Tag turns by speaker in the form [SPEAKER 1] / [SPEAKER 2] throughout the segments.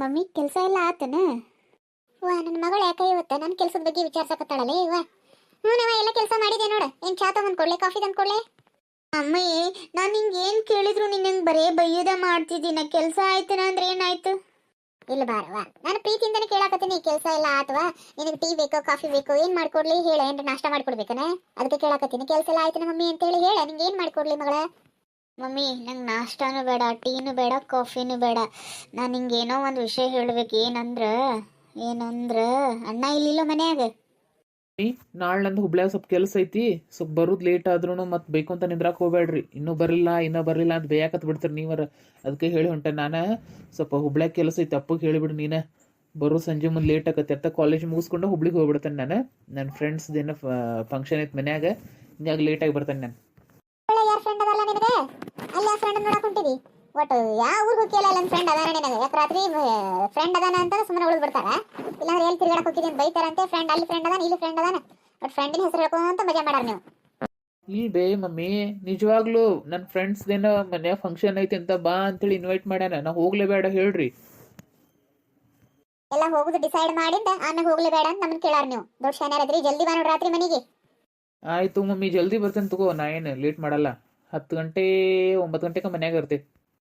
[SPEAKER 1] Mummy, ಕೆಲಸ ಎಲ್ಲ ಆತನ? ವಾ, ನನ್ನ ಮಗಳು ಯಾಕೆ ಇವತ್ತು ನನ್ನ ಕೆಲಸದ ಬಗ್ಗೆ ವಿಚಾರಿಸಕತ್ತಾಳಲ್ಲ ವಾ ಹ್ಞೂ ನಾವ, ಎಲ್ಲ ಕೆಲಸ ಮಾಡಿದೆ ನೋಡ. ಏನು ಚಾ ತಗೊಂಡ್ ಕೊಡ್ಲೆ, ಕಾಫಿ ತಂದು ಕೊಡ್ಲೆ? ಅಮ್ಮಿ, ನಾನು ನಿಂಗೆ ಏನು ಕೇಳಿದ್ರು ನೀನು ನಂಗೆ ಬರೇ ಬೈಯದ ಮಾಡ್ತಿದ್ದೀನ. ಕೆಲಸ ಆಯ್ತನ ಅಂದ್ರೆ ಏನಾಯ್ತು? ಇಲ್ಲ ಬಾರವಾ ನಾನು ಪ್ರೀತಿಯಿಂದನೇ ಕೇಳಾಕತ್ತೀನಿ ಕೆಲಸ ಎಲ್ಲ ಆತವಾ? ನಿನಗೆ ಟೀ ಬೇಕೋ, ಕಾಫಿ ಬೇಕೋ, ಏನು ಮಾಡ್ಕೊಡ್ಲಿ? ಹೇಳ, ಏನ್ರ ನಾಷ್ಟ ಮಾಡ್ಕೊಡ್ಬೇಕನ? ಅದಕ್ಕೆ ಕೇಳಾಕತ್ತೀನಿ. ಕೆಲಸ ಎಲ್ಲ ಆಯ್ತನ ಮಮ್ಮಿ ಅಂತೇಳಿ ಹೇಳ. ನಿಂಗೆ ಏನು ಮಾಡ್ಕೊಡ್ಲಿ ಮಗಳ? ಮಮ್ಮಿ, ನಂಗೆ ನಾಷ್ಟಾನು ಬೇಡ, ಟೀನು ಬೇಡ, ಕಾಫಿನೂ ಬೇಡ. ನಾನು ಹಿಂಗೆ ಏನೋ ಒಂದು ವಿಷಯ ಹೇಳ್ಬೇಕು. ಏನಂದ್ರೆ ಏನಂದ್ರೆ, ಅಣ್ಣ ಇಲ್ಲಿಲ್ಲ ಮನ್ಯಾಗ?
[SPEAKER 2] ನಾಳೆ ನಂದು ಹುಬ್ಳ್ಯಾಗ ಸ್ವಲ್ಪ ಕೆಲಸ ಐತಿ. ಸ್ವಲ್ಪ ಬರೋದು ಲೇಟ್ ಆದ್ರೂ ಮತ್ತೆ ಬೇಕು ಅಂತ ನಿಂದ್ರಾಕ್ ಹೋಗ್ಬೇಡ್ರಿ. ಇನ್ನೂ ಬರಲಿಲ್ಲ ಇನ್ನೂ ಬರಲಿಲ್ಲ ಅಂತ ಬೇಯಾಕತ್ ಬಿಡ್ತೀರಿ ನೀವರ. ಅದಕ್ಕೆ ಹೇಳಿ ಹೊಂಟೆ ನಾನು. ಸ್ವಲ್ಪ ಹುಬ್ಳ್ಯಾಗ ಕೆಲಸ ಐತಿ, ಅಪ್ಪಗೆ ಹೇಳಿಬಿಡು ನೀನು. ಬರೋ ಸಂಜೆ ಮುಂದೆ ಲೇಟ್ ಆಗತ್ತೆ ಅಂತ ಕಾಲೇಜ್ ಮುಗಿಸ್ಕೊಂಡು ಹುಬ್ಳಿಗೆ ಹೋಗ್ಬಿಡ್ತೇನೆ ನಾನು. ನನ್ನ ಫ್ರೆಂಡ್ಸ್ ಏನೋ ಫಂಕ್ಷನ್ ಐತೆ ಮನ್ಯಾಗ. ಹಿಂಗಾಗಿ ಲೇಟಾಗಿ ಬರ್ತೇನೆ ನಾನು.
[SPEAKER 1] ಯಾರ ಫ್ರೆಂಡ್ ಅದಲ್ಲ ನಿನಗೆ? ಅಲ್ಲಿ ಆ ಫ್ರೆಂಡ್ ನೋಡಕ್ ಹೊಂಟಿದಿ? ಒಟ್ಟು ಯಾವ ಊರಿಗೆ ಕೇಳಲ್ಲ ನನ್ನ ಫ್ರೆಂಡ್ ಅದಾನೆ ನಿನಗೆ? ಯಾಕೆ ರಾತ್ರಿ ಫ್ರೆಂಡ್ ಅದಾನ ಅಂತ ಸುಮ್ಮನೆ ಉಳಿದು ಬಿಡ್ತಾರ? ಇಲ್ಲಾಂದ್ರೆ ಎಲ್ಲಿ ತಿರ್ಗಾಡಕ್ ಹೋಗಿದ್ದೀನಿ ಅಂತ ಬೈತಾರಂತೆ ಫ್ರೆಂಡ್ ಅಲ್ಲಿ ಫ್ರೆಂಡ್ ಅದಾನ ಇಲ್ಲಿ ಫ್ರೆಂಡ್ ಅದಾನ? ಬಟ್ ಫ್ರೆಂಡಿನ ಹೆಸರು ಹೇಳ್ಕೊಂತ ಮಜಾ ಮಾಡಾರ ನೀವು.
[SPEAKER 2] ಈ ಬೇ ಮಮ್ಮಿ ನಿಜವಾಗ್ಲೂ ನನ್ನ ಫ್ರೆಂಡ್ಸ್ ದಿನ ಮನೆ ಫಂಕ್ಷನ್ ಐತೆ ಅಂತ ಬಾ ಅಂತೇಳಿ ಇನ್ವೈಟ್ ಮಾಡ್ಯಾನ. ನಾ ಹೋಗ್ಲೇಬೇಡ ಹೇಳ್ರಿ.
[SPEAKER 1] ಎಲ್ಲ ಹೋಗುದು ಡಿಸೈಡ್ ಮಾಡಿಂದ ಆಮೇಲೆ ಹೋಗ್ಲೇಬೇಡ ಅಂತ ನಮ್ಮನ್ನ ಕೇಳಾರ ನೀವು. ದೊಡ್ಡ ಶಾನ್ಯಾರ ಅದ್ರಿ ಜಲ್ದಿ ಬಾ ನೋಡ್ರಿ ರಾತ್ರಿ ಮನೆಗೆ.
[SPEAKER 2] ಆಯ್ತು ಮಮ್ಮಿ ಜಲ್ದಿ ಬರ್ತೇನೆ ತಗೋ ನಾ ಏನು ಲೇಟ್ ಮಾಡಲ್ಲ. ಹತ್ತು ಗಂಟೆ ಒಂಬತ್ತು ಗಂಟೆಗೆ ಮನ್ಯಾಗ ಇರ್ತೆ.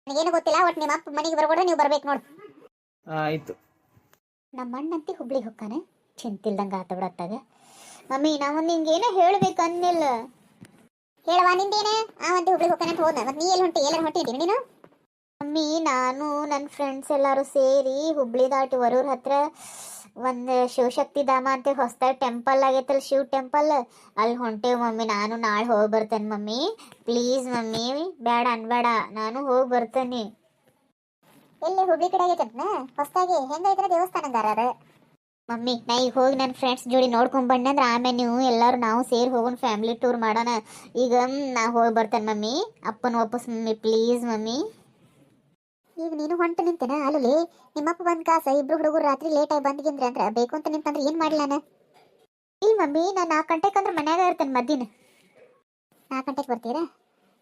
[SPEAKER 1] ನನಗೇನು ಗೊತ್ತಿಲ್ಲ ಒಟ್ ನಿಮ್ಮ ಅಪ್ಪ ಮನೆಗೆ ಬರ್ಕೊಡ್ರೆ ನೀವು ಬರ್ಬೇಕು ನೋಡು.
[SPEAKER 2] ಆಯ್ತು.
[SPEAKER 1] ನಮ್ಮ ಅಣ್ಣಂತಿ ಹುಬ್ಳಿಗೆ ಹೊಕ್ಕಾನೆ ಚಿಂತಿಲ್ದಂಗೆ ಆತ ಬಿಡತ್ತಾಗ ಮಮ್ಮಿ ನಾವು ನಿಂಗೇನೋ ಹೇಳ್ಬೇಕು ಅನ್ನಿಲ್ಲ. ಹೇಳವಾ ನಿಂದೇನೆ? ಆ ಒಂದು ಹುಬ್ಳಿಗೆ ಹೊಕ್ಕಾನೆ ಅಂತ ಹೋದ. ಮತ್ತೆ ನೀ ಎಲ್ಲಿ ಹೊಂಟಿ ಎಲ್ಲರೂ ಹೊಂಟಿದ್ದೀನಿ ನೀನು? ಮಮ್ಮಿ ನಾನು ನನ್ನ ಫ್ರೆಂಡ್ಸ್ ಎಲ್ಲರೂ ಸೇರಿ ಹುಬ್ಳಿ ದಾಟಿ ವರೂರ್ ಹತ್ರ ಒಂದು ಶಿವಶಕ್ತಿ ಧಾಮ ಅಂತ ಹೊಸದಾಗಿ ಟೆಂಪಲ್ ಆಗೈತಲ್ಲ ಶಿವ ಟೆಂಪಲ್ ಅಲ್ಲಿ ಹೊಂಟೇವು ಮಮ್ಮಿ ನಾನು ನಾಳೆ ಹೋಗಿ ಬರ್ತೇನೆ ಮಮ್ಮಿ. ಪ್ಲೀಸ್ ಮಮ್ಮಿ ಬೇಡ ಅನ್ಬೇಡ ನಾನು ಹೋಗಿ ಬರ್ತೇನೆ. ಎಲ್ಲಿ ಹುಬ್ಳಿ ಕಡೆ ಆಗೈತಂತ ಹೊಸದಾಗಿ ದೇವಸ್ಥಾನ ಅದಾರ ಮಮ್ಮಿ ನಾ ಈಗ ಹೋಗಿ ನನ್ನ ಫ್ರೆಂಡ್ಸ್ ಜೋಡಿ ನೋಡ್ಕೊಂಡು ಬಂದೆ ಅಂದ್ರೆ ಆಮೇಲೆ ನೀವು ಎಲ್ಲರೂ ನಾವು ಸೇರಿ ಹೋಗೋಣ ಫ್ಯಾಮಿಲಿ ಟೂರ್ ಮಾಡೋಣ. ಈಗ ನಾ ಹೋಗಿ ಬರ್ತೇನೆ ಮಮ್ಮಿ. ಅಪ್ಪನ ವಾಪಸ್ ಮಮ್ಮಿ ಪ್ಲೀಸ್ ಮಮ್ಮಿ. ಈಗ ನೀನು ಹೊಂಟು ನಿಂತೇನ? ಅಲ್ಲಿ ನಿಮ್ಮಪ್ಪ ಬಂದ್ ಕಾಸ, ಇಬ್ರು ಹುಡುಗರು ರಾತ್ರಿ ಲೇಟ್ ಆಗಿ ಬಂದಿಗಿಂದ್ರೆ ಅಂದ್ರೆ ಬೇಕು ಅಂತ ನಿಂತಂದ್ರೆ ಏನ್ ಮಾಡ್ಲಿ ನಾನು? ಇಲ್ಲ ಮಮ್ಮಿ, ನಾನು ನಾಲ್ಕು ಗಂಟೆಗೆ ಅಂದ್ರೆ ಮನ್ಯಾಗ ಇರ್ತೇನೆ ಮದ್ದಿನ ನಾಲ್ಕು ಗಂಟೆಗೆ ಬರ್ತೀರಾ?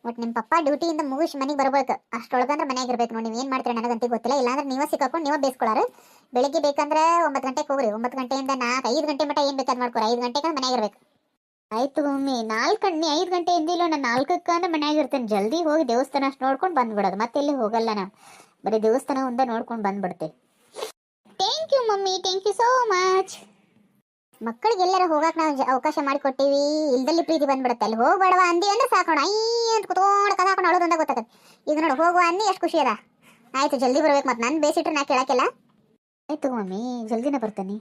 [SPEAKER 1] ಒಟ್ಟು ನಿಮ್ಮ ಪಪ್ಪ ಡ್ಯೂಟಿಯಿಂದ ಮುಗಿಸಿ ಮನೆಗೆ ಬರ್ಬೇಕು ಅಷ್ಟೊಳಗಂದ್ರೆ ಮನೆಯಾಗ ಇರ್ಬೇಕು ನೋಡಿ, ನೀವು ಏನು ಮಾಡ್ತೀರಾ ನನಗಂತೂ ಗೊತ್ತಿಲ್ಲ. ಇಲ್ಲಾಂದ್ರೆ ನೀವೇ ಸಿಕ್ಕಾಕೊಂಡು ನೀವೇ ಬೇಸ್ಕೊಳ್ಳಾರ ಬೆಳಿಗ್ಗೆ ಬೇಕಂದ್ರೆ ಒಂಬತ್ತು ಗಂಟೆಗೆ ಹೋಗ್ರಿ. ಒಂಬತ್ತು ಗಂಟೆಯಿಂದ ನಾಲ್ಕು ಐದು ಗಂಟೆ ಮಟ್ಟ ಏನು ಬೇಕಾದ್ ಮಾಡ್ಕೊರಿ. ಐದು ಗಂಟೆಗೆ ಮನೆಯಾಗ ಇರ್ಬೇಕು. ಆಯ್ತು ಮಮ್ಮಿ, ನಾಲ್ಕು ಗಂಟೆ ಐದು ಗಂಟೆ ಇಂದಿಲ್ಲ ನಾನು ನಾಲ್ಕಕ್ಕಂದ್ರೆ ಮನ್ಯಾಗ ಇರ್ತೇನೆ. ಜಲ್ದಿ ಹೋಗಿ ದೇವಸ್ಥಾನ ಅಷ್ಟು ನೋಡ್ಕೊಂಡು ಬಂದ್ಬಿಡೋದು. ಮತ್ತೆ ಇಲ್ಲಿ ಹೋಗಲ್ಲ ನಾವು. ಬರೀ ದೇವಸ್ಥಾನ ಒಂದ ನೋಡ್ಕೊಂಡು ಬಂದ್ಬಿಡ್ತೇವೆ. Thank you mummy thank you so much ಮಕ್ಕಳಿಗೆಲ್ಲರ ಹೋಗಕ್ ನಾವು ಅವಕಾಶ ಮಾಡಿಕೊಟ್ಟಿವಿ. ಇಲ್ದಲ್ಲಿ ಪ್ರೀತಿ ಬಂದ್ಬಿಡುತ್ತೆ. ಅಲ್ಲಿ ಹೋಗ್ಬೇಡವ ಅಂದಿ ಅಂದ್ರೆ ಸಾಕೋಣ ಐ ಅಂತ ಕುತ್ಕೊಂಡು ಕದ ಹಾಕೊಂಡು ಅಳೋದು ಅಂತ ಗೊತ್ತಾಗತ್ತೆ. ಇದು ನೋಡು, ಹೋಗುವ ಅಂದಿ ಎಷ್ಟು ಖುಷಿ ಅದ. ಆಯ್ತು, ಜಲ್ದಿ ಬರ್ಬೇಕು ಮತ್ತೆ ನಾನು ಬೇಸಿಟ್ರೆ ನಾ ಕೇಳಕ್ಕೆಲ್ಲ. ಆಯ್ತು ಮಮ್ಮಿ, ಜಲ್ದಿನೇ ಬರ್ತೇನೆ.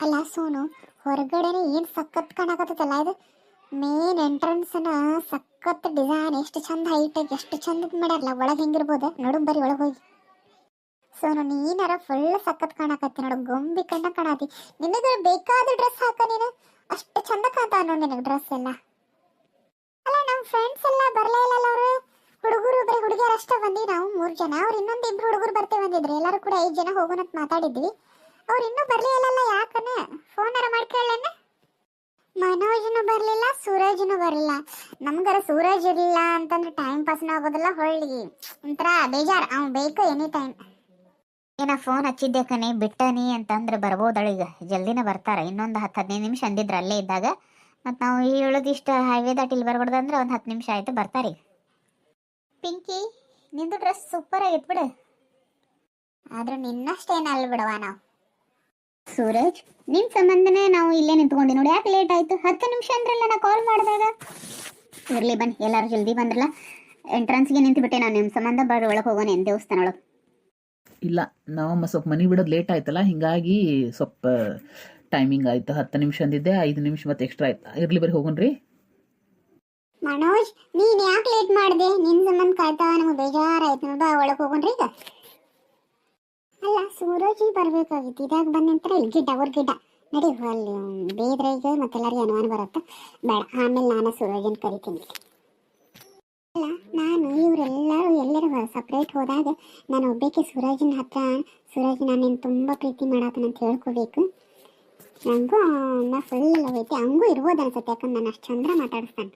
[SPEAKER 1] ಅಲ್ಲ, ಸೋನು, ಹೊರಗಡೆನೆ ಏನು ಸಖತ್ ಕಾಣಕತ್ತಲ್ಲ ಇದು? ಮೇನ್ ಎಂಟ್ರೆನ್ಸ್ನ ಸಖತ್ ಡಿಸೈನ್ ಎಷ್ಟು ಚಂದ ಹೈಟಾಗಿ ಎಷ್ಟು ಚಂದ ಮಾಡ್ಯಾರಲ್ಲ, ಒಳಗೆ ಹೆಂಗಿರ್ಬೋದು? ನೋಡು ಬರೀ ಒಳಗೆ ಹೋಗಿ. ಸೋನು ನೀನಾರ ಫುಲ್ ಸಖತ್ ಕಾಣಕತ್ತಿ, ನೋಡು, ಗೊಂಬಿ ಕಣ್ಣ ಕಾಣತಿ. ನಿನಗೆ ಬೇಕಾದ ಡ್ರೆಸ್ ಹಾಕ ನೀನು? ಅಷ್ಟು ಚಂದ ಕಾಣ್ತಾವ ನೋಡು ನಿನಗೆ ಡ್ರೆಸ್ ಎಲ್ಲ. ಅಲ್ಲ ನಮ್ಮ ಫ್ರೆಂಡ್ಸ್ ಎಲ್ಲ ಬರಲೇ ಇಲ್ಲ ಅವರು. ಹುಡುಗರು ಬರೀ ಹುಡುಗಿಯರು ಅಷ್ಟೇ ಬಂದಿ ನಾವು ಮೂರು ಜನ. ಅವ್ರು ಇನ್ನೊಂದು ಇಬ್ರು ಹುಡುಗರು ಬರ್ತೇವೆ ಬಂದಿದ್ರು ಎಲ್ಲರೂ ಕೂಡ ಐದು ಜನ ಹೋಗೋಣ ಮಾತಾಡಿದ್ವಿ. ಅವ್ರು ಇನ್ನೂ ಬರಲೇ ಇಲ್ಲಲ್ಲ ಯಾಕನ? ಫೋನಾರ ಮಾಡ್ಕೊಳ್ಳೇನ ಮನೋಜ್ನು ಬರಲಿಲ್ಲ ಸೂರಜ್ನು ಬರ್ಲಿಲ್ಲ. ನಮ್ಗಾರ ಸೂರಜ್ ಇರ್ಲಿಲ್ಲ ಅಂತಂದ್ರೆ ಟೈಮ್ ಪಾಸ್ ಆಗೋದಿಲ್ಲ ಹೊಳ್ಳಿ. ಒಂಥರ ಬೇಜಾರ್. ಅವ್ನು ಬೇಕು ಎನಿ ಟೈಮ್ ಏನ ಫೋನ್ ಹಚ್ಚಿದ್ದೆ ಕಣಿ ಬಿಟ್ಟನಿ ಅಂತಂದ್ರೆ ಬರ್ಬೋದಳ ಈಗ ಜಲ್ದಿನ ಬರ್ತಾರ. ಇನ್ನೊಂದು ಹತ್ತು ಹದಿನೈದು ನಿಮಿಷ ಅಂದಿದ್ರ ಅಲ್ಲೇ ಇದ್ದಾಗ. ಮತ್ತು ನಾವು ಹೇಳೋದು ಇಷ್ಟ ಹೈವೇ ದಾಟಿ ಇಲ್ಲಿ ಬರ್ಬಾರ್ದು ಅಂದ್ರೆ ಒಂದು ಹತ್ತು ನಿಮಿಷ ಆಯ್ತು ಬರ್ತಾರೆ ಈಗ. ಪಿಂಕಿ ನಿಂದು ಡ್ರೆಸ್ ಸೂಪರ್ ಆಗಿತ್ತು ಬಿಡು. ಆದ್ರೆ ನಿನ್ನಷ್ಟೇನಲ್ಲ ಬಿಡವಾ ನಾವು. ಸೂರಜ್ ನಿಮ್ ಸಂಬಂಧನೇ ನಾವು ಇಲ್ಲೇ ನಿಂತ್ಕೊಂಡಿ ನೋಡಿ ಯಾಕೆ ಲೇಟ್ ಆಯ್ತು? ಹತ್ತು ನಿಮಿಷ ಅಂದ್ರಲ್ಲ ನಾ ಕಾಲ್ ಮಾಡಿದಾಗ. ಇರ್ಲಿ ಬನ್ನಿ ಎಲ್ಲರೂ ಜಲ್ದಿ ಬಂದ್ರಲ್ಲ. ಎಂಟ್ರೆನ್ಸ್ಗೆ ನಿಂತು ನಾನು ನಿಮ್ಮ ಸಂಬಂಧ ಬರ್ರಿ ಒಳಗೆ ಹೋಗೋಣ ಏನು ದೇವಸ್ಥಾನ ಒಳಗೆ
[SPEAKER 2] ಇಲ್ಲ ನಾವು ಸ್ವಲ್ಪ ಮನೆ ಬಿಡೋದು ಲೇಟ್ ಆಯ್ತಲ್ಲ ಹಿಂಗಾಗಿ ಸ್ವಲ್ಪ ಟೈಮಿಂಗ್ ಆಯ್ತು. ಹತ್ತು ನಿಮಿಷ ಅಂದಿದ್ದೆ ಐದು ನಿಮಿಷ ಮತ್ತೆ ಎಕ್ಸ್ಟ್ರಾ ಆಯ್ತು. ಇರ್ಲಿ ಬರೀ ಹೋಗೋಣ್ರಿ.
[SPEAKER 1] ಮನೋಜ್ ನೀನ್ ಯಾಕೆ ಲೇಟ್ ಮಾಡಿದೆ? ನಿನ್ ಸಂಬಂಧ ಕಾಯ್ತಾ ನಮಗೆ ಬೇಜಾರಾಯ್ತು ನೋಡು ಒಳಗೆ ಹೋಗೋಣ್ರಿ ಈಗ. ಅಲ್ಲ ಸೂರಜಿ ಬರ್ಬೇಕಾಗಿತ್ತು. ಇದಾಗ ಬಂದ ನಂತರ? ಇಲ್ಲಿ ಗಿಡ್ಡ ಅವ್ರ ಗಿಡ್ಡ. ನಡಿ, ಅಲ್ಲಿ ಬೇದ್ರೆ ಈಗ ಮತ್ತೆಲ್ಲರಿಗೂ ಅನುಮಾನ ಬರುತ್ತೆ? ಬೇಡ, ಆಮೇಲೆ ನಾನು ಸೂರಜನ್ ಕರಿತೀನಿ. ಅಲ್ಲ, ನಾನು ಇವರೆಲ್ಲರೂ ಎಲ್ಲರೂ ಸಪ್ರೇಟ್ ಹೋದಾಗ ನಾನು ಒಬ್ಬಕ್ಕೆ ಸೂರಜಿನ ಹತ್ರ, ಸೂರಜ್ ನಾನು ನಿನ್ನ ತುಂಬ ಪ್ರೀತಿ ಮಾಡತ್ತನ ಅಂತ ಹೇಳ್ಕೋಬೇಕು. ನನಗೂ ನಾ ಫುಲ್ ಐತಿ. ಹಂಗೂ ಇರ್ಬೋದು ಅನ್ಸುತ್ತೆ, ಯಾಕಂದ್ರೆ ನಾನು ಅಷ್ಟು ಚಂದ್ರ ಮಾತಾಡಿಸ್ತಾನೆ.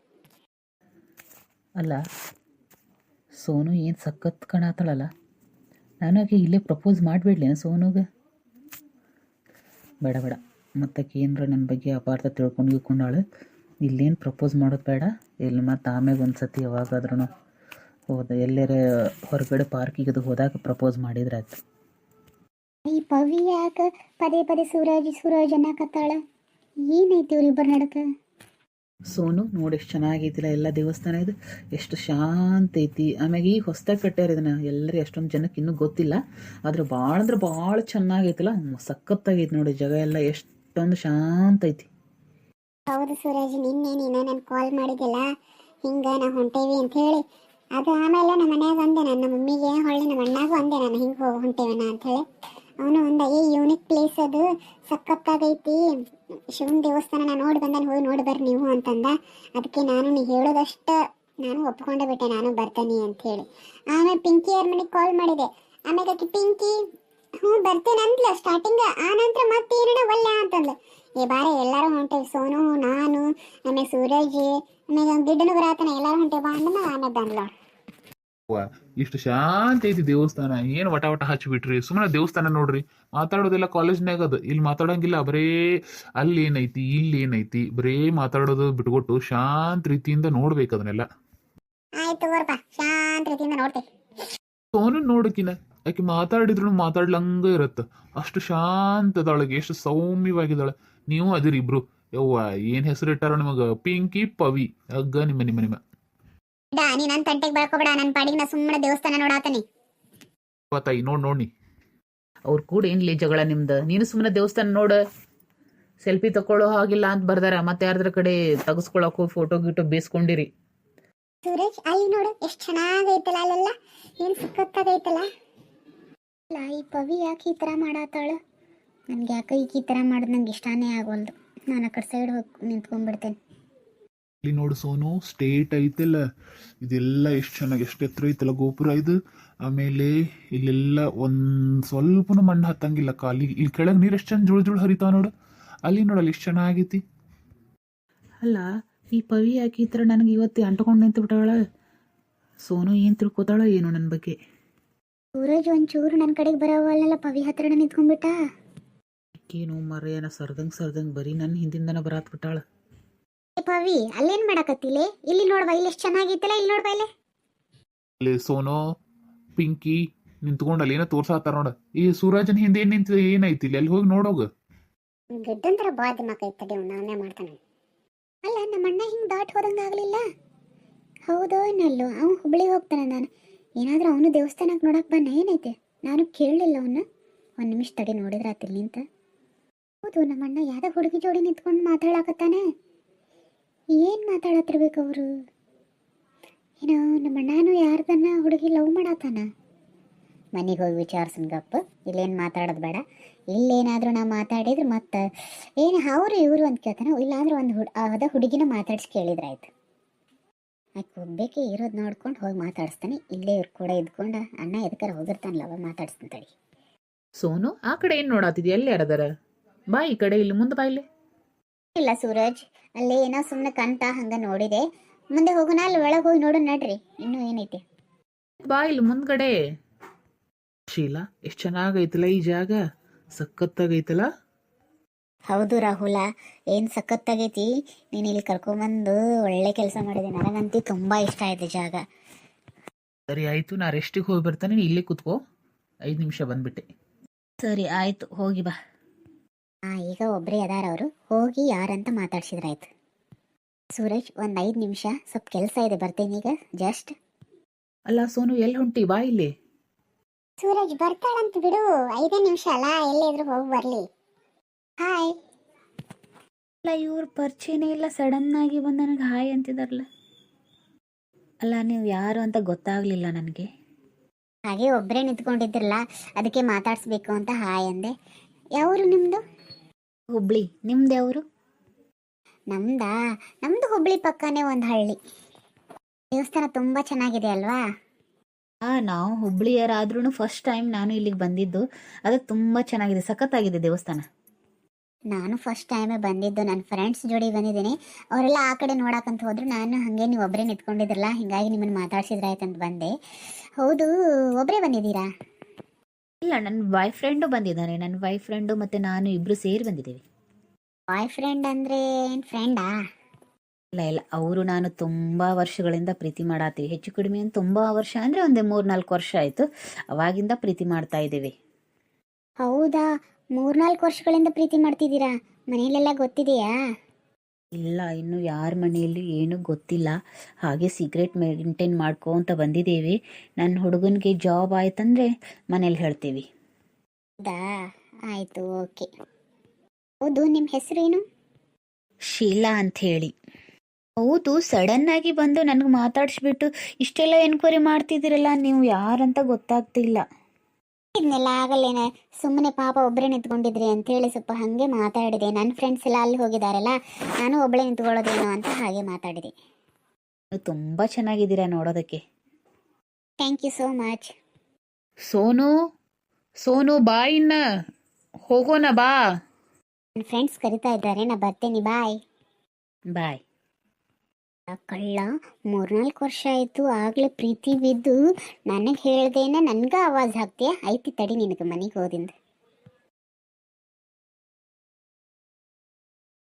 [SPEAKER 2] ಅಲ್ಲ, ಸೋನು ಏನು ಸಖತ್ ಕಾಣತ್ತಾಳಲ್ಲ ನನಗೆ ಇಲ್ಲೇ ಪ್ರಪೋಸ್ ಮಾಡಿಬಿಡ್ಲಿ ಸೋನುಗೆ? ಬೇಡ ಬೇಡ. ಮತ್ತಕ್ಕೆ ಏನರ ನನ್ನ ಬಗ್ಗೆ ಅಪಾರ್ಥ ತಿಳ್ಕೊಂಡು ಇಳ್ಕೊಂಡಾಳೆ. ಇಲ್ಲೇನು ಪ್ರಪೋಸ್ ಮಾಡೋದು ಬೇಡ. ಇಲ್ಲಿ ಮತ್ತು ಆಮೇಲೆ ಒಂದು ಸತಿ ಯಾವಾಗಾದ್ರೂ ಹೋದ, ಎಲ್ಲರ ಹೊರಗಡೆ ಪಾರ್ಕಿಗೆ ಅದು ಹೋದಾಗ ಪ್ರಪೋಸ್ ಮಾಡಿದ್ರೆ ಆಯ್ತು.
[SPEAKER 1] ಈ ಪವಿ ಯಾಕೆ ಪದೇ ಪದೇ ಸೂರಜ್ ಸೂರಜ್ ಅನ್ನಕತ್ತಾಳ? ಏನೈತಿ ಇವ್ರಿಬ್ಬರ ನಡಕ?
[SPEAKER 2] ಸೋನು, ನೋಡಿ ಎಷ್ಟು ಚೆನ್ನಾಗೈತಿಲ್ಲ, ಎಲ್ಲ ದೇವಸ್ಥಾನ ಇದು. ಎಷ್ಟು ಶಾಂತ ಐತಿ ಆಮ್ಯಾಗ ಈಗ ಹೊಸ್ದಾಗಿ ಕಟ್ಟ್ಯಾರ ಇದನ್ನ ಎಲ್ಲರೂ ಎಷ್ಟೊಂದು ಜನಕ್ಕೆ ಇನ್ನೂ ಗೊತ್ತಿಲ್ಲ. ಆದ್ರೆ ಭಾಳ ಅಂದ್ರೆ ಭಾಳ ಚೆನ್ನಾಗೈತಿಲ್ಲ, ಸಖತ್ತಾಗೈತಿ ನೋಡಿ ಜಗ ಎಲ್ಲ, ಎಷ್ಟೊಂದು ಶಾಂತ ಐತಿ
[SPEAKER 1] ಹೌದು ಸೂರಜ್, ನಿನ್ನೆ ನೀನು ನಾನು ಕಾಲ್ ಮಾಡಿದ್ದಿಲ್ಲ ಹಿಂಗ ನಾ ಹೊಂಟೇವಿ ಅಂತ ಹೇಳಿ. ಅದು ಆಮೇಲೆ ನಮ್ಮ ಮನ್ಯಾಗ ಅಂದೆ ನನ್ನ ಮಮ್ಮಿಗೆ, ಹೊಳ್ಳಿ ನಮ್ಮ ಅಣ್ಣಾಗೂ ಅಂದೆ ನಾನು ಹೋಗಿ ಹೊಂಟೇವನ ಅಂತ ಹೇಳಿ. ಅವನು ಒಂದು ಏ ಯೂನಿಕ್ ಪ್ಲೇಸ್ ಅದು. ಸಖತ್ತಾಗೈತಿ. ಶಿವನ ದೇವಸ್ಥಾನ ನೋಡಿ ಬಂದಾನೆ ಹೋಗಿ ನೋಡಿ ಬರ್ರಿ ನೀವು ಅಂತಂದ. ಅದಕ್ಕೆ ನಾನು, ನೀ ಹೇಳೋದಷ್ಟ ನಾನು ಒಪ್ಕೊಂಡೆ ಬಿಟ್ಟೆ, ನಾನು ಬರ್ತೀನಿ ಅಂತ ಹೇಳಿ. ಆಮೇಲೆ ಪಿಂಕಿ ಅವ್ರ ಮನೆಗೆ ಕಾಲ್ ಮಾಡಿದೆ. ಆಮೇಲೆ ಅದಕ್ಕೆ ಪಿಂಕಿ, ಹ್ಞೂ, ಬರ್ತೇನೆ ಅಂತಲ್ಲ ಸ್ಟಾರ್ಟಿಂಗ್ ಆ ನಂತರ ಮತ್ತೆ ಏನೋ ಒಳ್ಳೆ ಅಂತಂದ್ಲು. ಏ, ಬಾರ, ಎಲ್ಲರೂ ಹೊಂಟೇವಿ ಸೋನು, ನಾನು, ಆಮೇಲೆ ಸೂರಜ್ ಆಮೇಲೆ ಗಿಡ್ಡನು ಬರತ್ತಾನ ಎಲ್ಲರೂ ಹೊಂಟೆ, ಬಾ ಅಂದ ಆಮೇಲೆ ಬಂದ್ಲ
[SPEAKER 2] ಇಷ್ಟು ಶಾಂತ ಐತಿ ದೇವಸ್ಥಾನ. ಏನು ವಟ ವಟ ಹಚ್ಚಿಬಿಟ್ರಿ ಸುಮ್ಮನೆ ದೇವಸ್ಥಾನ ನೋಡ್ರಿ. ಮಾತಾಡೋದೆಲ್ಲ ಕಾಲೇಜ್ನಾಗ ಅದು. ಇಲ್ಲಿ ಮಾತಾಡಂಗಿಲ್ಲ ಬರೇ ಅಲ್ಲಿ ಏನೈತಿ ಇಲ್ಲಿ ಏನೈತಿ ಬರೇ ಮಾತಾಡೋದು ಬಿಟ್ಕೊಟ್ಟು ಶಾಂತ ರೀತಿಯಿಂದ ನೋಡ್ಬೇಕು ಅದನ್ನೆಲ್ಲ. ಸೋನು ನೋಡಕಿನ. ಆಕೆ ಮಾತಾಡಿದ್ರು ಮಾತಾಡ್ಲಂಗ ಇರತ್ತ. ಅಷ್ಟು ಶಾಂತ ಅದಾಳಗೆ ಎಷ್ಟು ಸೌಮ್ಯವಾಗಿದ್ದಾಳೆ. ನೀವು ಅದಿರಿ ಇಬ್ರು ಯವ್ವ ಏನ್ ಹೆಸರು ಇಟ್ಟಾರ ನಿಮಗ? ಪಿಂಕಿ ಪವಿ. ಅಗ್ಗ ನಿಮ್ಮ ನಿಮ್ಮ ನಿಮ್ಮ.
[SPEAKER 1] ನೀ ನನ್ನ ತಂಟೆಗೆ ಬೆಳ್ಕೊಬೇಡ ನನ್ನ ಪಾಡಿಗೆ ನಾ ಸುಮ್ಮನೆ ದೇವಸ್ಥಾನ ನೋಡಾತನಿ.
[SPEAKER 2] ತಾಯಿ ನೋಡ್ ನೋಡಿ ಅವ್ರ ಕೂಡ ಏನ್ಲಿ ಜಗಳ ನಿಮ್ದ? ನೀನು ಸುಮ್ಮನೆ ದೇವಸ್ಥಾನ ನೋಡ ಸೆಲ್ಫಿ ತಕೊಳ್ಳೋ ಹಾಗಿಲ್ಲ ಅಂತ ಬರ್ದಾರ ಮತ್ತೆ ಯಾರ್ದ್ರ ಕಡೆ ತಗಸ್ಕೊಳಕು ಫೋಟೋ ಗಿಟೋ ಬೇಸ್ಕೊಂಡಿರಿ.
[SPEAKER 1] ಸೂರಜ್ ಅಲ್ಲಿ ನೋಡು ಎಷ್ಟು ಚೆನ್ನಾಗೈತಲ್ಲ ಅಲ್ಲೆಲ್ಲ? ಏನು ಸಖತ್ತಾಗೈತಲ್ಲ ಅಲ್ಲ ಈ ಪವಿ ಯಾಕೆ ಈ ತರ ಮಾಡಾತಾಳ? ನನಗೆ ಯಾಕೆ ಈ ತರ ಮಾಡೋದು ನಂಗೆ ಇಷ್ಟನೇ ಆಗೋಲ್ದು ನಾನು ಆ ಕಡೆ ಸೈಡ್ ಹೋಗಿ ನಿಂತ್ಕೊಂಡ್ಬಿಡ್ತೇನೆ.
[SPEAKER 2] ಇಲ್ಲಿ ನೋಡು ಸೋನು ಸ್ಟೇಟ್ ಐತಲ್ಲ. ಇದೆಲ್ಲ ಎಷ್ಟು ಚೆನ್ನಾಗಿ ಎಷ್ಟು ಎತ್ತರ ಐತಲ್ಲ ಗೋಪುರ ಇದು. ಆಮೇಲೆ ಇಲ್ಲೆಲ್ಲ ಒಂದು ಸ್ವಲ್ಪನೂ ಮಣ್ಣು ಹತ್ತಂಗಿಲ್ಲ ಕಾಲಿ. ಇಲ್ಲಿ ಕೆಳಗೆ ನೀರು ಎಷ್ಟು ಚೆಂದ ಜುಳು ಜುಳು ಹರಿತಾವ ನೋಡು. ಅಲ್ಲಿ ನೋಡಲ್ಲ ಎಷ್ಟು ಚೆನ್ನಾಗೈತಿ. ಅಲ್ಲ ಈ ಪವಿ ಯಾಕೆ ಈ ಥರ ನನಗೆ ಇವತ್ತು ಅಂಟ್ಕೊಂಡು ನಿಂತು ಬಿಟ್ಟಾಳ ಸೋನು ಏನು ತಿಳ್ಕೊತಾಳ ಏನು ನನ್ನ ಬಗ್ಗೆ.
[SPEAKER 1] ಸೂರಜ್ ಒಂಚೂರು ನನ್ನ ಕಡೆಗೆ ಬರೋವಲ್ಲ ಪವಿ ಹತ್ರ ನಿಂತ್ಕೊಂಡ್ಬಿಟ್ಟ.
[SPEAKER 2] ಏನು ಮರೆಯನ ಸರ್ದಂಗ್ ಸರ್ದಂಗ್ ಬರೀ ನನ್ನ ಹಿಂದಿಂದನ ಬರಾತ್ ಬಿಟ್ಟಾಳ
[SPEAKER 1] ಏ ಪವಿ ಅಲ್ಲೇನ್ ಮಾಡಕತ್ತಿಲೆ? ಇಲ್ಲಿ ನೋಡ್ಬಾ ಇಲ್ಲಿ ಎಷ್ಟು ಚೆನ್ನಾಗಿತ್ತಲ್ಲ ಇಲ್ಲಿ ನೋಡ್ಬಾ ಇಲ್ಲೇ.
[SPEAKER 2] ಇಲ್ಲಿ ಸೋನು ಪಿಂಕಿ ನಿಂತ್ಕೊಂಡು ಅಲ್ಲಿ ಏನೋ ತೋರ್ಸಾತಾರ ನೋಡ. ಈ ಸೂರಜನ್ ಹಿಂದೆ ಏನ್ ನಿಂತ ಏನೈತಿ ಇಲ್ಲಿ ಅಲ್ಲಿ ಹೋಗಿ ನೋಡೋಗ?
[SPEAKER 1] ಗೆದ್ದಂತರ ಬಾ ಮಕ್ಕೈತ್ ತಡಿ ಅವ್ನು ಅವನೇ ಮಾಡ್ತಾನೆ. ಅಲ್ಲ ನಮ್ಮ ಅಣ್ಣ ಹಿಂಗ್ ದಾಟ್ ಹೋದಂಗ ಆಗ್ಲಿಲ್ಲ? ಹೌದೋ ಏನಲ್ಲೋ ಅವ್ನು ಹುಬ್ಳಿಗೆ ಹೋಗ್ತಾನೆ ನಾನು. ಏನಾದ್ರೂ ಅವನು ದೇವಸ್ಥಾನಕ್ಕೆ ನೋಡಕ್ ಬನ್ನ ಏನೈತೆ? ನಾನು ಕೇಳಲಿಲ್ಲ ಅವನ್ನ ಒಂದು ನಿಮಿಷ ತಡಿ ನೋಡಿದ್ರೆ ಆತಿಲ್ ನಿಂತ. ಹೌದು ನಮ್ಮ ಅಣ್ಣ ಯಾವ್ದೋ ಹುಡುಗಿ ಜೋಡಿ ನಿಂತ್ಕೊಂಡು ಮಾತಾಡಕತ್ತಾನೆ ಏನು ಮಾತಾಡತ್ತಿರ್ಬೇಕು ಅವರು? ಏನೋ ನಮ್ಮ ಅಣ್ಣನೂ ಯಾರ್ದನ್ನ ಹುಡುಗಿ ಲವ್ ಮಾಡತ್ತಾನ? ಮನೆಗೆ ಹೋಗಿ ವಿಚಾರಿಸಂಗಪ್ಪ ಇಲ್ಲೇನ್ ಮಾತಾಡೋದು ಬೇಡ. ಇಲ್ಲೇನಾದರೂ ನಾ ಮಾತಾಡಿದ್ರೆ ಮತ್ತೆ, ಏನು ಅವರು ಇವರು ಅಂತ ಕೇಳ್ತಾನೆ, ಇಲ್ಲಾಂದ್ರೆ ಒಂದು ಹುಡ್, ಅದ ಹುಡುಗಿನ ಮಾತಾಡ್ಸಿ ಕೇಳಿದ್ರಾಯ್ತು. ಆಕೆ ಹೋಗ್ಬೇಕು ಇರೋದು ನೋಡ್ಕೊಂಡು ಹೋಗಿ ಮಾತಾಡಿಸ್ತಾನೆ, ಇಲ್ಲೇ ಇವ್ರು ಕೂಡ ಇದ್ಕೊಂಡು ಅಣ್ಣ ಎದಕ್ಕಾರ ಹೋಗಿರ್ತಾನಲ್ಲ, ಅವ ಮಾತಾಡಿಸ್ತಾನೆ ತಡಿ.
[SPEAKER 2] ಸೋನು, ಆ ಕಡೆ ಏನು ನೋಡಾತಿದ್ಯ, ಎಲ್ಲಿ ಯಾರದಾರ? ಬಾ ಈ ಕಡೆ, ಇಲ್ಲಿ ಮುಂದೆ ಬಾ ಇಲ್ಲ
[SPEAKER 1] ಸೂರಜ್ ಅಲ್ಲಿ ಏನೋ ಸುಮ್ಮನೆ ಕಂತ ಹಂಗ ನೋಡಿದೆ. ಮುಂದೆ ಹೋಗೋಣ ಅಲ್ಲಿ ಒಳಗೆ ಹೋಗಿ ನೋಡು ನಡ್ರಿ. ಇನ್ನು ಏನೈತಿ?
[SPEAKER 2] ಬಾ ಇಲ್ಲಿ ಮುಂದ್ಗಡೆ. ಶೀಲಾ ಎಷ್ಟ್ ಚೆನ್ನಾಗೈತಲ್ಲ ಈ ಜಾಗ? ಸಖತ್ತಾಗೈತಲ್ಲ
[SPEAKER 1] ಹೌದು ರಾಹುಲ ಏನ್ ಸಖತ್ತಾಗೈತಿ? ನೀನು ಇಲ್ಲಿ ಕರ್ಕೊಂಬಂದು ಒಳ್ಳೆ ಕೆಲಸ ಮಾಡಿದೆ. ನನಗಂತೂ ತುಂಬಾ ಇಷ್ಟ ಆಯ್ತು ಜಾಗ.
[SPEAKER 2] ಸರಿ ಆಯ್ತು ನಾ ರೆಸ್ಟಿಗೆ ಹೋಗಿ ಬರ್ತಾನೆ. ಇಲ್ಲಿ ಇಲ್ಲೇ ಕೂತ್ಕೋ. ಐದು ನಿಮಿಷ ಬಂದ್ಬಿಟ್ಟೆ.
[SPEAKER 3] ಸರಿ ಆಯ್ತು ಹೋಗಿ ಬಾ.
[SPEAKER 1] ಆ ಈಗ ಒಬ್ಬರೇ ಅದಾರ ಅವರು. ಹೋಗಿ ಯಾರಂತ ಮಾತಾಡ್ಸಿದ್ರಾಯ್ತು. ಸೂರಜ್ ಒಂದು ಐದು ನಿಮಿಷ. ಸ್ವಲ್ಪ ಕೆಲಸ ಇದೆ ಬರ್ತೇನೆ ಈಗ. ಜಸ್ಟ್.
[SPEAKER 2] ಅಲ್ಲ ಸೋನು ಎಲ್ಲಿ ಹೊಂಟಿ? ಬಾ ಇಲ್ಲಿ.
[SPEAKER 1] ಸೂರಜ್ ಬರ್ತಾಳಂತ ಬಿಡು. ಐದೇ ನಿಮಿಷ ಅಲ್ಲ ಎಲ್ಲಿದ್ರು ಹೋಗಿ ಬರಲಿ. ಹಾಯ್.
[SPEAKER 3] ಅಲ್ಲ ಇವ್ರ ಪರಿಚಯನೇ ಇಲ್ಲ. ಸಡನ್ ಆಗಿ ಬಂದು ನನಗೆ ಹಾಯ್ ಅಂತಿದಾರಲ್ಲ. ಅಲ್ಲ ನೀವು ಯಾರು ಅಂತ ಗೊತ್ತಾಗ್ಲಿಲ್ಲ ನನಗೆ.
[SPEAKER 1] ಹಾಗೆ ಒಬ್ಬರೇ ನಿಂತ್ಕೊಂಡಿದ್ದಿರಲ್ಲ ಅದಕ್ಕೆ ಮಾತಾಡಿಸ್ಬೇಕು ಅಂತ ಹಾಯ್ ಅಂದೆ. ಯಾವರು ನಿಮ್ಮದು
[SPEAKER 3] ಹುಬ್ಳಿ. ನಿಮ್ದು ಅವರು
[SPEAKER 1] ನಮ್ದಾ? ನಮ್ದು ಹುಬ್ಳಿ ಪಕ್ಕನೆ ಒಂದು ಹಳ್ಳಿ. ದೇವಸ್ಥಾನ ತುಂಬ ಚೆನ್ನಾಗಿದೆ ಅಲ್ವಾ?
[SPEAKER 3] ನಾವು ಹುಬ್ಳಿಯರಾದ್ರೂ ಫಸ್ಟ್ ಟೈಮ್ ನಾನು ಇಲ್ಲಿಗೆ ಬಂದಿದ್ದು. ಅದು ತುಂಬ ಚೆನ್ನಾಗಿದೆ ಸಖತ್ತಾಗಿದೆ ದೇವಸ್ಥಾನ.
[SPEAKER 1] ನಾನು ಫಸ್ಟ್ ಟೈಮೇ ಬಂದಿದ್ದು ನನ್ನ ಫ್ರೆಂಡ್ಸ್ ಜೋಡಿ ಬಂದಿದ್ದೀನಿ. ಅವರೆಲ್ಲ ಆ ಕಡೆ ನೋಡಕ್ಕಂತ ಹೋದ್ರು. ನಾನು ಹಾಗೆ ನೀವು ಒಬ್ಬರೇ ನಿಂತ್ಕೊಂಡಿದ್ರಲ್ಲ ಹೀಗಾಗಿ ನಿಮ್ಮನ್ನು ಮಾತಾಡ್ಸಿದ್ರಾಯ್ತಂತ ಬಂದೆ. ಹೌದು ಒಬ್ಬರೇ ಬಂದಿದ್ದೀರಾ?
[SPEAKER 2] ಇಲ್ಲ ನನ್ನ ಬಾಯ್ ಫ್ರೆಂಡು ಬಂದಿದ್ದಾನೆ ನನ್ನ ಬಾಯ್ ಫ್ರೆಂಡು ಮತ್ತು ನಾನು ಇಬ್ಬರು ಸೇರಿ ಬಂದಿದ್ದೀವಿ.
[SPEAKER 1] ಬಾಯ್ ಫ್ರೆಂಡ್ ಅಂದ್ರೆ ಏನ್ ಫ್ರೆಂಡಾ
[SPEAKER 2] ಇಲ್ಲ ಇಲ್ಲ. ಅವರು ನಾನು ತುಂಬ ವರ್ಷಗಳಿಂದ ಪ್ರೀತಿ ಮಾಡಾತೀವಿ ಹೆಚ್ಚು ಕಡಿಮೆ ಒಂದು ತುಂಬ ವರ್ಷ ಅಂದರೆ ಒಂದು ಮೂರು ನಾಲ್ಕು ವರ್ಷ ಆಯಿತು. ಅವಾಗಿಂದ ಪ್ರೀತಿ ಮಾಡ್ತಾ ಇದ್ದೀವಿ.
[SPEAKER 1] ಹೌದಾ? ಮೂರ್ನಾಲ್ಕು ವರ್ಷಗಳಿಂದ ಪ್ರೀತಿ ಮಾಡ್ತಿದ್ದೀರಾ? ಮನೆಯಲ್ಲೆಲ್ಲ ಗೊತ್ತಿದೆಯಾ?
[SPEAKER 2] ಇಲ್ಲ ಇನ್ನು ಯಾರ ಮನೆಯಲ್ಲಿ ಏನೂ ಗೊತ್ತಿಲ್ಲ. ಹಾಗೆ ಸೀಕ್ರೆಟ್ ಮೇಂಟೈನ್ ಮಾಡ್ಕೊತ ಬಂದಿದ್ದೀವಿ. ನನ್ನ ಹುಡುಗನಿಗೆ ಜಾಬ್ ಆಯ್ತಂದ್ರೆ ಮನೇಲಿ ಹೇಳ್ತೀವಿ.
[SPEAKER 1] ಹೌದಾ ಆಯಿತು ಓಕೆ. ಹೌದು ನಿಮ್ಮ ಹೆಸರೇನು
[SPEAKER 2] ಶೀಲಾ ಅಂತ ಹೇಳಿ. ಹೌದು ಸಡನ್ ಆಗಿ ಬಂದು ನನಗೆ ಮಾತಾಡಿಸ್ಬಿಟ್ಟು ಇಷ್ಟೆಲ್ಲ ಎನ್ಕ್ವೈರಿ ಮಾಡ್ತಿದ್ದೀರಲ್ಲ ನೀವು ಯಾರಂತ ಗೊತ್ತಾಗ್ತಿಲ್ಲ.
[SPEAKER 1] ಇದನ್ನೆಲ್ಲ ಆಗಲ್ಲೇನೆ? ಸುಮ್ಮನೆ ಪಾಪ ಒಬ್ಬರೇ ನಿಂತ್ಕೊಂಡಿದ್ರಿ ಅಂತೇಳಿ ಸ್ವಲ್ಪ ಹಾಗೆ ಮಾತಾಡಿದೆ. ನನ್ನ ಫ್ರೆಂಡ್ಸ್ ಎಲ್ಲ ಅಲ್ಲಿ ಹೋಗಿದಾರಲ್ಲ ನಾನು ಒಬ್ಬಳೇ ನಿಂತ್ಕೊಳ್ಳೋದೇನೋ ಅಂತ ಹಾಗೆ ಮಾತಾಡಿದೆ.
[SPEAKER 2] ನೀವು ತುಂಬ ಚೆನ್ನಾಗಿದ್ದೀರಾ ನೋಡೋದಕ್ಕೆ.
[SPEAKER 1] Thank you so much
[SPEAKER 4] Sonu Sonu ಬಾ ಇನ್ನ. ಹೋಗೋಣ ಬಾ.
[SPEAKER 1] ನನ್ನ ಫ್ರೆಂಡ್ಸ್ ಕರಿತಾ ಇದ್ದಾರೆ. ನಾ ಬರ್ತೇನೆ. ಬಾಯ್
[SPEAKER 2] ಬಾಯ್
[SPEAKER 1] ಕಳ್ಳ ಮೂರ್ನಾಲ್ಕು ವರ್ಷ ಆಯಿತು, ಆಗಲೇ ಪ್ರೀತಿ ಬಿದ್ದು, ನನಗೆ ಹೇಳ್ದೇನೆ ನನ್ಗ ಆವಾಜ್ ಹಾಕ್ತೀಯ? ಐತಿ ತಡಿ ನಿನಗೆ ಮನೆಗೆ ಹೋದಿಂದ.